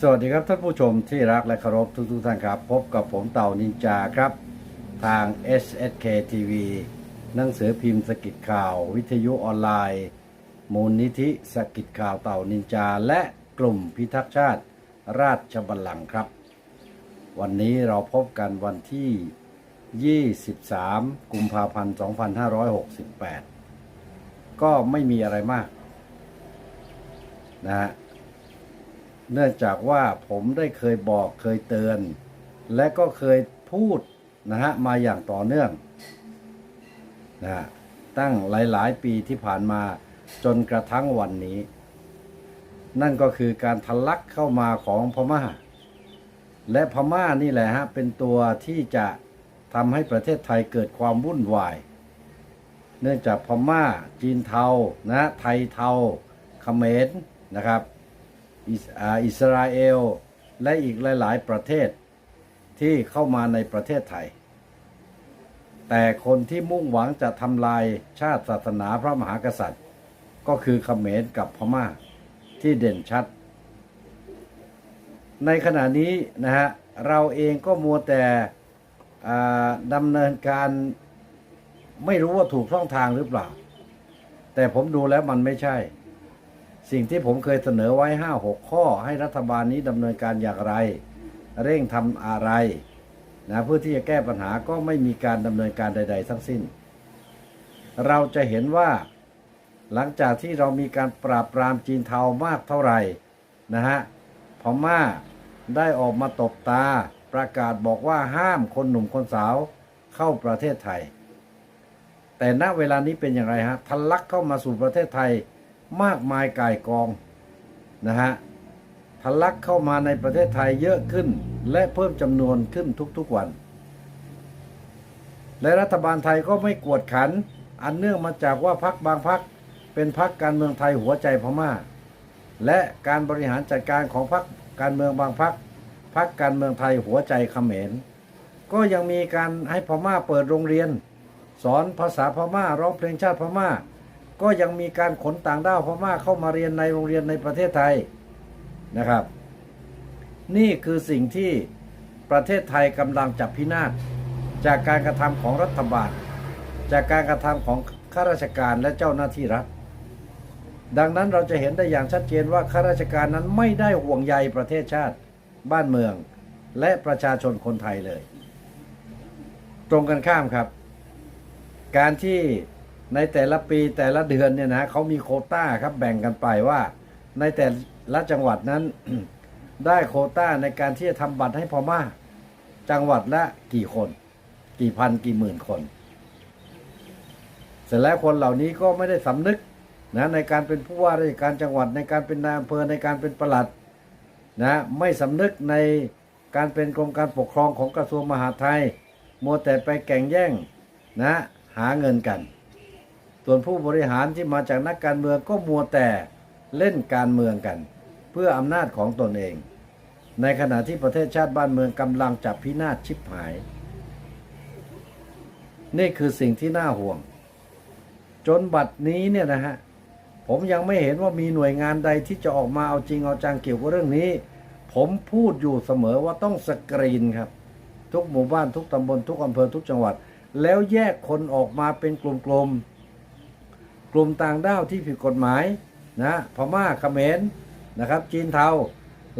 สวัสดีครับท่านผู้ชมที่รักและเคารพทุกทท่านครับ พบกับผมเต่านินจาครับ ทาง SSK TV หนังสือพิมพ์สกิดข่าว วิทยุออนไลน์ มูลนิธิสกิดข่าวเต่านินจา และกลุ่มพิทักษ์ชาติราชบัลลังก์ครับ วันนี้เราพบกันวันที่ 23 กุมภาพันธ์ 2568 ก็ไม่มีอะไรมากนะฮะ เนื่องจากว่าผมได้เคยบอกเคยเตือน และก็เคยพูดนะฮะมาอย่างต่อเนื่องนะฮะตั้งหลาย ๆ ปีที่ผ่านมาจนกระทั่งวันนี้ นั่นก็คือการทะลักเข้ามาของพม่า และพม่านี่แหละฮะเป็นตัวที่จะทำให้ประเทศไทยเกิดความวุ่นวาย เนื่องจากพม่า จีนเทานะไทยเทาเขมรนะครับ อิสราเอล และอีกหลาย ๆ ประเทศที่เข้ามาในประเทศไทย แต่คนที่มุ่งหวังจะทำลายชาติศาสนาพระมหากษัตริย์ ก็คือเขมรกับพม่าที่เด่นชัด ในขณะนี้นะฮะเราเองก็มัวแต่ดำเนินการไม่รู้ว่าถูกช่องทางหรือเปล่า แต่ผมดูแล้วมันไม่ใช่ สิ่งที่ผมเคยเสนอไว้ห้าหกข้อให้รัฐบาลนี้ดำเนินการอย่างไร เร่งทำอะไรนะเพื่อที่จะแก้ปัญหาก็ไม่มีการดำเนินการใด ๆ ทั้งสิ้น เราจะเห็นว่าหลังจากที่เรามีการปราบปรามจีนเทามากเท่าไหร่นะฮะพม่าได้ออกมาตบตาประกาศบอกว่าห้ามคนหนุ่มคนสาวเข้าประเทศไทย แต่ณเวลานี้เป็นอย่างไรฮะทะลักเข้ามาสู่ประเทศไทย มากมายก่ายกองนะฮะทะลักเข้ามาในประเทศไทยเยอะขึ้นและเพิ่มจำนวนขึ้นทุกๆวัน และรัฐบาลไทยก็ไม่กวดขัน อันเนื่องมาจากว่าพักบางพักเป็นพักการเมืองไทยหัวใจพม่า และการบริหารจัดการของพักการเมืองบางพักพักการเมืองไทยหัวใจเขมร ก็ยังมีการให้พม่าเปิดโรงเรียน สอนภาษาพม่าร้องเพลงชาติพม่า ก็ยังมีการขนต่างด้าวพม่าเข้ามาเรียนในโรงเรียนในประเทศไทยนะครับ นี่คือสิ่งที่ประเทศไทยกำลังจับพินาศจากการกระทำของรัฐบาล จากการกระทำของข้าราชการและเจ้าหน้าที่รัฐ ดังนั้นเราจะเห็นได้อย่างชัดเจนว่าข้าราชการนั้นไม่ได้ห่วงใยประเทศชาติ บ้านเมือง และประชาชนคนไทยเลย ตรงกันข้ามครับ การที่ ในแต่ละปีแต่ละเดือนเนี่ยนะเขามีโคต้าครับแบ่งกันไปว่า ในแต่ละจังหวัดนั้น ได้โคต้าในการที่จะทำบัตรให้พม่า จังหวัดละกี่คน กี่พันกี่หมื่นคน เสร็จแล้วคนเหล่านี้ก็ไม่ได้สำนึกนะในการเป็นผู้ว่าราชการจังหวัดในการเป็นนายอำเภอในการเป็นประหลัดนะไม่สำนึกในการเป็นกรมการปกครองของกระทรวงมหาดไทย มัวแต่ไปแข่งแย่งนะหาเงินกัน ส่วนผู้บริหารที่มาจากนักการเมืองก็มัวแต่เล่นการเมืองกัน เพื่ออำนาจของตนเอง ในขณะที่ประเทศชาติบ้านเมืองกำลังจับพินาศชิบหาย นี่คือสิ่งที่น่าห่วง จนบัดนี้เนี่ยนะฮะผมยังไม่เห็นว่ามีหน่วยงานใดที่จะออกมาเอาจริงเอาจังเกี่ยวกับเรื่องนี้ ผมพูดอยู่เสมอว่าต้องสกรีนครับ ทุกหมู่บ้านทุกตำบลทุกอำเภอทุกจังหวัด แล้วแยกคนออกมาเป็นกลุ่มๆ กลุ่มต่างด้าวที่ผิดกฎหมายนะพม่าเขมรนะครับ จีนเทา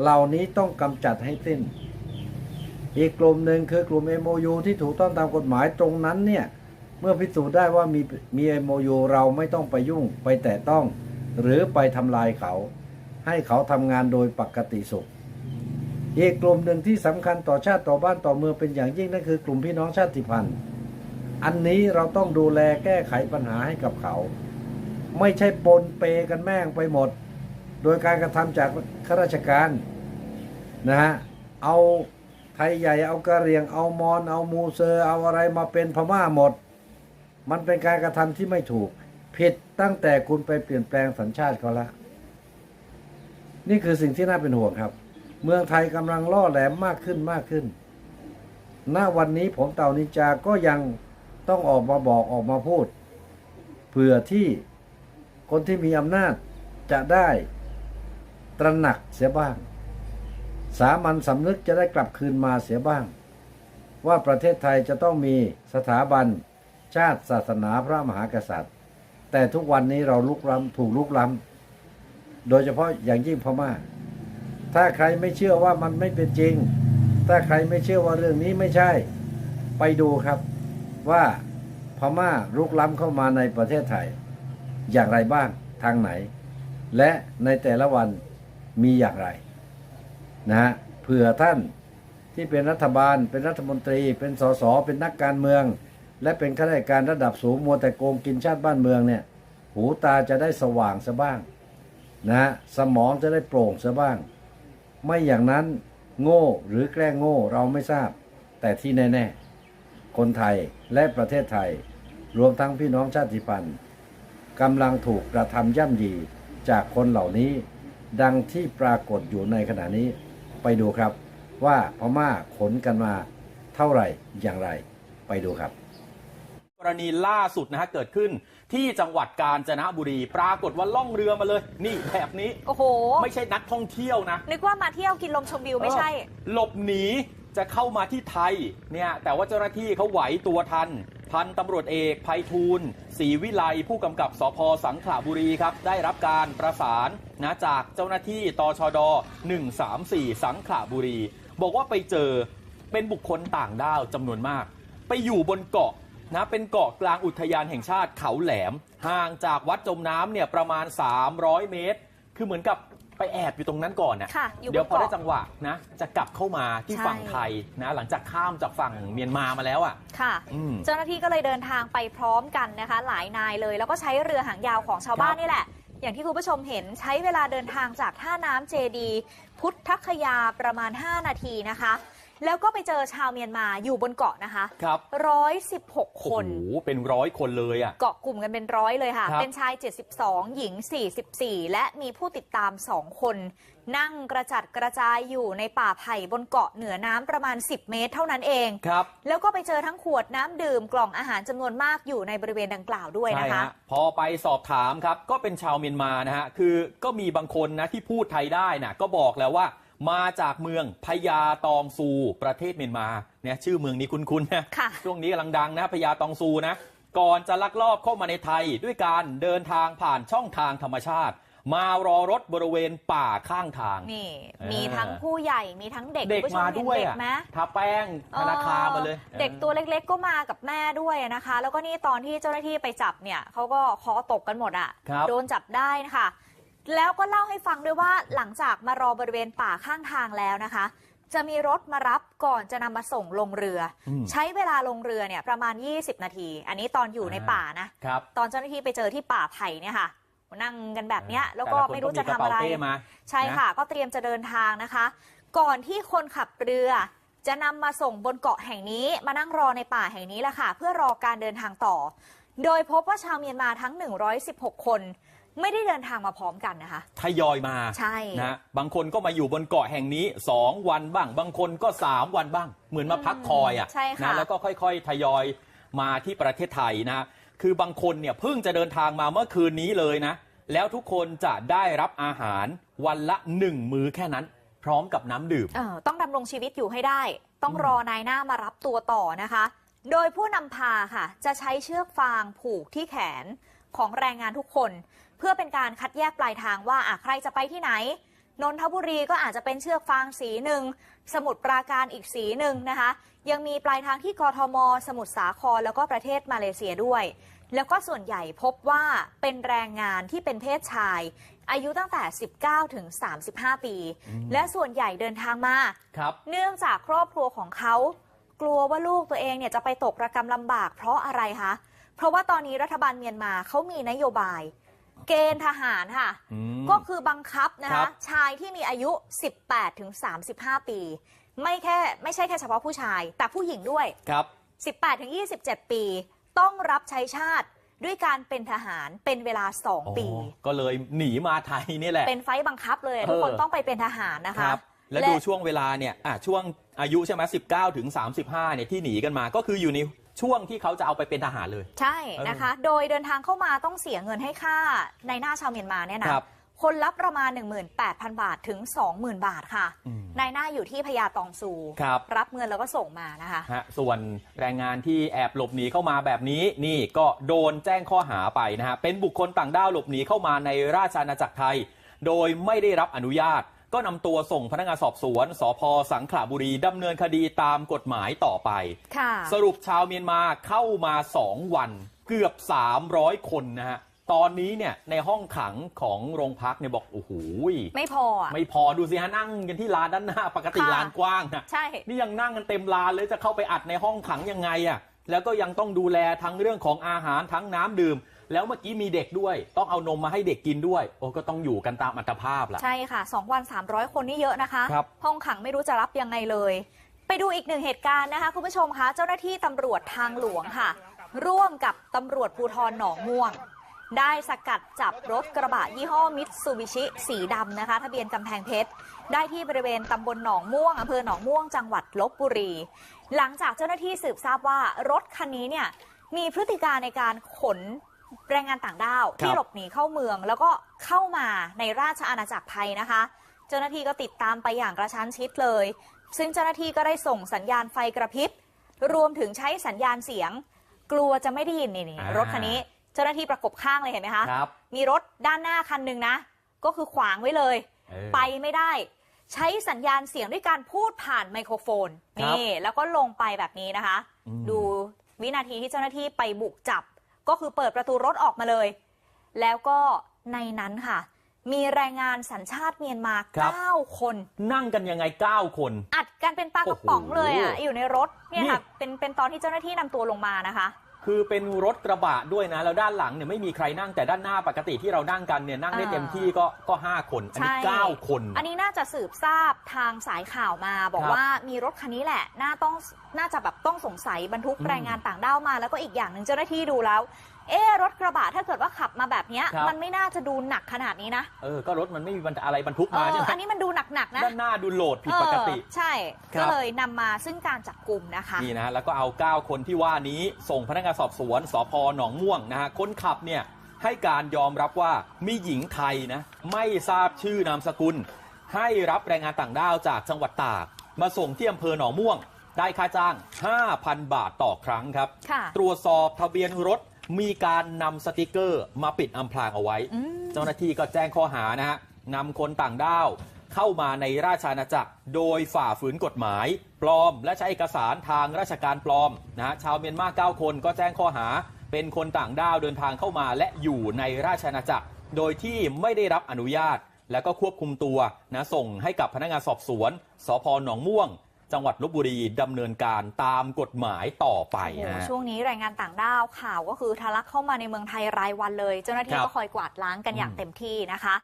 เหล่านี้ต้องกำจัดให้สิ้น อีกกลุ่มหนึ่งคือกลุ่ม MOU ที่ถูกต้องตามกฎหมายตรงนั้นเนี่ยเมื่อพิสูจน์ได้ว่ามีมี MOU เราไม่ต้องไปยุ่งไปแตะต้อง หรือไปทำลายเขา ให้เขาทำงานโดยปกติสุขอีกกลุ่มหนึ่งที่สำคัญต่อชาติต่อบ้านต่อเมืองเป็นอย่างยิ่งนั่นคือกลุ่มพี่น้องชาติพันธุ์ อันนี้เราต้องดูแลแก้ไขปัญหาให้กับเขา ไม่ใช่ปนเปกันแม่งไปหมด โดยการกระทำจากข้าราชการนะฮะเอาไทยใหญ่เอากะเหรียงเอามอนเอามูเซอร์เอาอะไรมาเป็นพม่าหมด มันเป็นการกระทำที่ไม่ถูก ผิดตั้งแต่คุณไปเปลี่ยนแปลงสัญชาติเขาละนี่คือสิ่งที่น่าเป็นห่วงครับ เมืองไทยกำลังล่อแหลมมากขึ้นมากขึ้น ณวันนี้ผมเต่านินจาก็ยังต้องออกมาบอกออกมาพูดเพื่อที่ คนที่มีอำนาจจะได้ตระหนักเสียบ้าง สามัญสำนึกจะได้กลับคืนมาเสียบ้าง ว่าประเทศไทยจะต้องมีสถาบันชาติศาสนาพระมหากษัตริย์ แต่ทุกวันนี้เราลุกล้ำถูกลุกล้ำโดยเฉพาะอย่างยิ่งพม่า ถ้าใครไม่เชื่อว่ามันไม่เป็นจริง ถ้าใครไม่เชื่อว่าเรื่องนี้ไม่ใช่ ไปดูครับว่าพม่าลุกล้ำเข้ามาในประเทศไทย อย่างไรบ้างทางไหน และในแต่ละวันมีอย่างไรนะฮะเผื่อท่านที่เป็นรัฐบาล เป็นรัฐมนตรี เป็นสสเป็นนักการเมือง และเป็นข้าราชการระดับสูงมัวแต่โกงกินชาติบ้านเมืองเนี่ย หูตาจะได้สว่างซะบ้างนะฮะสมองจะได้โปร่งซะบ้าง ไม่อย่างนั้นโง่หรือแกล้งโง่เราไม่ทราบ แต่ที่แน่ ๆ คนไทยและประเทศไทย รวมทั้งพี่น้องชาติพันธุ์ กำลังถูกกระทำย่ำยีจากคนเหล่านี้ ดังที่ปรากฏอยู่ในขณะนี้ ไปดูครับว่าพม่าขนกันมาเท่าไหร่อย่างไร ไปดูครับ กรณีล่าสุดนะฮะเกิดขึ้นที่จังหวัดกาญจนบุรี ปรากฏว่าล่องเรือมาเลย นี่แบบนี้ โอ้โห ไม่ใช่นักท่องเที่ยวนะนึกว่ามาเที่ยวกินลมชมวิวไม่ใช่ เออหลบหนีจะเข้ามาที่ไทยเนี่ยแต่ว่าเจ้าหน้าที่เขาไหวตัวทัน พันตำรวจเอกภัยทูลศรีวิไลผู้กำกับสพสังขละบุรีครับ ได้รับการประสานนะจากเจ้าหน้าที่ตชด 134 สังขละบุรี บอกว่าไปเจอเป็นบุคคลต่างด้าวจำนวนมาก ไปอยู่บนเกาะนะเป็นเกาะกลางอุทยานแห่งชาติเขาแหลม ห่างจากวัดจมน้ำเนี่ยประมาณ 300 เมตร คือเหมือนกับ ไปแอบอยู่ตรงนั้นก่อนน่ะค่ะอยู่บนเดี๋ยวพอได้เกาะจังหวะนะจะกลับเข้ามาที่ใช่ ฝั่งไทยนะ หลังจากข้ามจากฝั่งเมียนมามาแล้วอะ ค่ะ อืม เจ้าหน้าที่ก็เลยเดินทางไปพร้อมกันนะคะ หลายนายเลย แล้วก็ใช้เรือหางยาวของชาวบ้าครับนนี่แหละ อย่างที่คุณผู้ชมเห็นใช้เวลาเดินทางจากท่าน้ำเจดี พุทธคยาประมาณ 5 นาทีนะคะ แล้วก็ไปเจอชาวเมียนมาอยู่บนเกาะนะคะครับร้อยสิบหกคโอ้นโหเป็นร้อยคนเลยอะ เกาะกลุ่มกันเป็นร้อยเลยค่ะ ครับ เป็นชาย 72 หญิง 44 และมีผู้ติดตาม 2 คน นั่งกระจัดกระจายอยู่ในป่าไผ่บนเกาะเหนือน้ำประมาณ 10 เมตรเท่านั้นเอง ครับ แล้วก็ไปเจอทั้งขวดน้ำดื่มกล่องอาหารจำนวนมากอยู่ในบริเวณดังกล่าวด้วยใช่นะคะ ฮะพอไปสอบถามครับ ก็เป็นชาวเมียนมานะฮะ คือก็มีบางคนนะที่พูดไทยได้นะก็บอกแล้วว่า มาจากเมืองพญาตองซูประเทศเมียนมาเนี่ยชื่อเมืองนี้คุ้นๆนะค่ะช่วงนี้กำลังดังนะพญาตองซูนะก่อนจะลักลอบเข้ามาในไทยด้วยการเดินทางผ่านช่องทางธรรมชาติ มารอรถบริเวณป่าข้างทางนี่เออมีทั้งผู้ใหญ่มีทั้งเด็กเด็กคุณผู้ชมาเห็นด้วยเด็กอะไหมทาแป้งธนาคารมาเลย เด็กตัวเล็กๆก็มากับแม่ด้วยนะคะ แล้วก็นี่ตอนที่เจ้าหน้าที่ไปจับเนี่ยเขาก็คอตกกันหมดอะครับโดนจับได้นะคะ แล้วก็เล่าให้ฟังด้วยว่าหลังจากมารอบริเวณป่าข้างทางแล้วนะคะ จะมีรถมารับก่อนจะนำมาส่งลงเรืออมใช้เวลาลงเรือเนี่ยประมาณ 20 นาที อันนี้ตอนอยู่ในป่านะครับตอนเจ้าหน้าที่ไปเจอที่ป่าไผ่เนี่ยค่ะนั่งกันแบบเนี้ยแล้วก็แต่ละคนไม่รู้จะทำอะไรก็มีกระเป๋าเป้มาใช่ค่ะ ก็เตรียมจะเดินทางนะคะ ก่อนที่คนขับเรือ จะนำมาส่งบนเกาะแห่งนี้มานั่งรอในป่าแห่งนี้แหละค่ะ เพื่อรอการเดินทางต่อ โดยพบว่าชาวเมียนมาทั้ง 116 คน ไม่ได้เดินทางมาพร้อมกันนะคะ ทยอยมาใช่นะบางคนก็มาอยู่บนเกาะแห่งนี้ 2 วันบ้าง บางคนก็ 3 วันบ้าง เหมือนมาพักคอยอะใช่ค่ะนะแล้วก็ค่อยๆ ทยอยมาที่ประเทศไทยนะคือบางคนเนี่ยเพิ่งจะเดินทางมาเมื่อคืนนี้เลยนะ แล้วทุกคนจะได้รับอาหารวันละ1มื้อแค่นั้น พร้อมกับน้ำดื่มเออต้องดำรงชีวิตอยู่ให้ได้ ต้องรอนายหน้ามารับตัวต่อนะคะ โดยผู้นำพาค่ะ จะใช้เชือกฟางผูกที่แขนของแรงงานทุกคนเพื่อเป็นการคัดแยกปลายทางว่าอะใครจะไปที่ไหน นนทบุรีก็อาจจะเป็นเชือกฟางสีหนึ่ง สมุทรปราการอีกสีหนึ่งนะคะ ยังมีปลายทางที่กทม สมุทรสาครแล้วก็ประเทศมาเลเซียด้วย แล้วก็ส่วนใหญ่พบว่าเป็นแรงงานที่เป็นเพศชาย อายุตั้งแต่ 19 ถึง 35 ปี และส่วนใหญ่เดินทางมาครับเนื่องจากครอบครัวของเขากลัวว่าลูกตัวเองเนี่ยจะไปตกระกรรมลำบากเพราะอะไรคะ เพราะว่าตอนนี้รัฐบาลเมียนมาเขามีนโยบาย เกณฑ์ทหารค่ะ อืม ก็คือบังคับนะครัคะบ ชายที่มีอายุ 18ถึง35 ปี ไม่แค่ไม่ใช่แค่เฉพาะผู้ชาย แต่ผู้หญิงด้วย ครับ 18ถึง27 ปี ต้องรับใช้ชาติด้วยการเป็นทหารเป็นเวลา 2 ปี อ๋อก็เลยหนีมาไทยนี่แหละ เป็นไฟต์บังคับเลย ทุกคนเออ ต้องไปเป็นทหารนะคคะรับ แล้วดูช่วงเวลาเนี่ยอะช่วงอายุใช่ไหมสิบเก้าถึงสามสิบห้าเนี่ยที่หนีกันมา ก็คืออยู่ใน ช่วงที่เขาจะเอาไปเป็นทหารเลย ใช่นะคะ โดยเดินทางเข้ามาต้องเสียเงินให้ค่าในหน้าชาวเมียนมาเนี่ยนะครับคนละประมาณ 18,000 บาทถึง 20,000 บาทค่ะอืมนายหน้าอยู่ที่พญาตองซูครับรับเงินแล้วก็ส่งมานะคะฮะส่วนแรงงานที่แอบหลบหนีเข้ามาแบบนี้นี่ก็โดนแจ้งข้อหาไปนะฮะเป็นบุคคลต่างด้าวหลบหนีเข้ามาในราชอาณาจักรไทย โดยไม่ได้รับอนุญาต ก็นำตัวส่งพนักงานสอบสวนสพสังขละบุรีดำเนินคดีตามกฎหมายต่อไปค่ะสรุปชาวเมียนมาเข้ามา 2 วันเกือบ 300 คนนะฮะตอนนี้เนี่ยในห้องขังของโรงพักเนี่ยบอกโอ้โหไม่พออะไม่พอดูสิฮะนั่งกันที่ลานด้านหน้าปกติค่ะลานกว้างนะใช่ นี่ยังนั่งกันเต็มลานเลยจะเข้าไปอัดในห้องขังยังไงอะ่ะแล้วก็ยังต้องดูแลทั้งเรื่องของอาหารทั้งน้ำดื่ม แล้วเมื่อกี้มีเด็กด้วย ต้องเอานมมาให้เด็กกินด้วย โอ้ก็ต้องอยู่กันตามอัตภาพล่ะ ใช่ค่ะ 2 วัน 300 คนนี่เยอะนะคะ ครับ ห้องขังไม่รู้จะรับยังไงเลย ไปดูอีกหนึ่งเหตุการณ์นะคะ คุณผู้ชมคะ เจ้าหน้าที่ตำรวจทางหลวงค่ะ ร่วมกับตำรวจภูธรหนองม่วง ได้สกัดจับรถกระบะยี่ห้อมิตซูบิชิสีดำนะคะ ทะเบียนกำแพงเพชร ได้ที่บริเวณตำบลหนองม่วงอำเภอหนองม่วงจังหวัดลบบุรี หลังจากเจ้าหน้าที่สืบทราบว่ารถคันนี้เนี่ยมีพฤติการในการขน แรงงานต่างด้าวที่ครับหลบหนีเข้าเมือง แล้วก็เข้ามาในราชอาณาจักรไทยนะคะ เจ้าหน้าที่ก็ติดตามไปอย่างกระชั้นชิดเลย ซึ่งเจ้าหน้าที่ก็ได้ส่งสัญญาณไฟกระพริบรวมถึงใช้สัญญาณเสียง กลัวจะไม่ได้ยินนี่นี่อ่ารถคันนี้ เจ้าหน้าที่ประกบข้างเลยเห็นไหมคะครับมีรถด้านหน้าคันหนึ่งนะ ก็คือขวางไว้เลยเออไปไม่ได้ ใช้สัญญาณเสียงด้วยการพูดผ่านไมโครโฟนครับนี่แล้วก็ลงไปแบบนี้นะคะอืมดูวินาทีที่เจ้าหน้าที่ไปบุกจับ ก็คือเปิดประตูรถออกมาเลย แล้วก็ในนั้นค่ะ มีแรงงานสัญชาติเมียนมา ครับ 9 คน นั่งกันยังไง 9 คน อัดกันเป็นปลากระป๋องเลยอะ โอ้โหอยู่ในรถเนี่ยค่ะนี่เป็นเป็นตอนที่เจ้าหน้าที่นำตัวลงมานะคะ คือเป็นรถกระบะด้วยนะ แล้วด้านหลังเนี่ยไม่มีใครนั่งแต่ด้านหน้าปกติที่เรานั่งกันเนี่ยนั่งได้อ่าเต็มที่ก็ก็ห้าคน อันนี้ ใช่เก้าคน อันนี้น่าจะสืบทราบทางสายข่าวมา บอกครับว่ามีรถคันนี้แหละ น่าต้องน่าจะแบบต้องสงสัยบรรทุกอืม แรงงานต่างด้าวมา แล้วก็อีกอย่างหนึ่งเจ้าหน้าที่ดูแล้ว เอ๊ะรถกระบะถ้าเกิดว่าขับมาแบบเนี้ย ครับ มันไม่น่าจะดูหนักขนาดนี้นะเออ ก็รถมันไม่มีบรรอะไรบรรทุกเอมาอใช่ไหมอันนี้มันดูหนักๆนะด้านหน้าดูโหลดผิดปกติ เออใช่ครับ ก็เลยนำมาซึ่งการจับกลุ่มนะคะ นี่นะฮะแล้วก็เอา 9 คนที่ว่านี้ส่งพนักงานสอบสวนสพหนองม่วงนะฮะคนขับเนี่ยให้การยอมรับว่ามีหญิงไทยนะไม่ทราบชื่อนามสกุล ให้รับแรงงานต่างด้าวจากจังหวัดตาก มาส่งที่อำเภอหนองม่วง ได้ค่าจ้าง 5,000 บาทต่อครั้งครับ ค่ะ ตรวจสอบทะเบียนรถ มีการนำสติกเกอร์มาปิดอำพรางเอาไว้ อืม เจ้าหน้าที่ก็แจ้งข้อหานะฮะนำคนต่างด้าวเข้ามาในราชอาณาจักร โดยฝ่าฝืนกฎหมาย ปลอม และใช้เอกสารทางราชการปลอมนะฮะชาวเมียนมา 9 คนก็แจ้งข้อหา เป็นคนต่างด้าวเดินทางเข้ามาและอยู่ในราชอาณาจักร โดยที่ไม่ได้รับอนุญาต แล้วก็ควบคุมตัวนะส่งให้กับพนักงานสอบสวนสพหนองม่วง จังหวัดลบบุรีดำเนินการตามกฎหมายต่อไปโอ้โหฮะช่วงนี้แรงงานต่างด้าวข่าวก็คือทะลักเข้ามาในเมืองไทยรายวันเลย เจ้าหน้าที่ครับก็คอยกวาดล้างกันอย่างอืมเต็มที่นะคะ